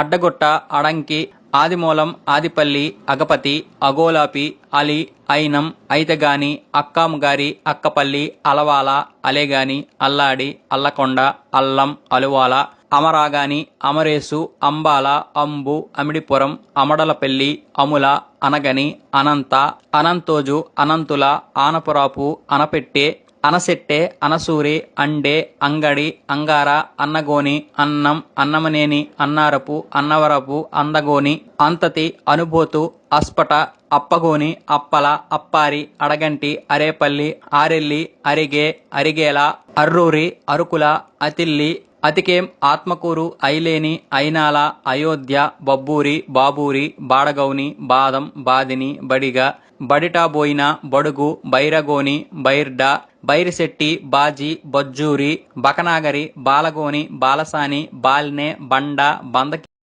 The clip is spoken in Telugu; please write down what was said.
అడ్డగుట్ట అడంకి ఆదిమూలం ఆదిపల్లి అగపతి అగోలాపి అలి అయినం అయితగాని అక్కాముగారి అక్కపల్లి అలవాల అలేగాని అల్లాడి అల్లకొండ అల్లం అలువాల అమరాగాని అమరేసు అంబాల అంబు అమిడిపురం అమడలపల్లి అముల అనగని అనంత అనంతోజు అనంతుల ఆనపురాపు అనపెట్టె అనసెట్టె అనసూరి అండే అంగడి అంగార అన్నగోని అన్నం అన్నమనేని అన్నారపు అన్నవరపు అందగోని అంతతి అనుబోతు అస్పట అప్పగోని అప్పల అప్పారి అడగంటి అరేపల్లి ఆరెల్లి అరిగే అరిగేల అర్రూరి అరుకుల అతిల్లి అతికేం ఆత్మకూరు ఐలేని ఐనాల అయోధ్య బబ్బూరి బాబూరి బాడగౌని బాదం బాదిని బడిగ బడిటాబోయిన బడుగు బైరగోని బైర్డా బైరిశెట్టి బాజీ బొజ్జూరి బకనాగరి బాలగోని బాలసాని బాల్నే బండ బందకి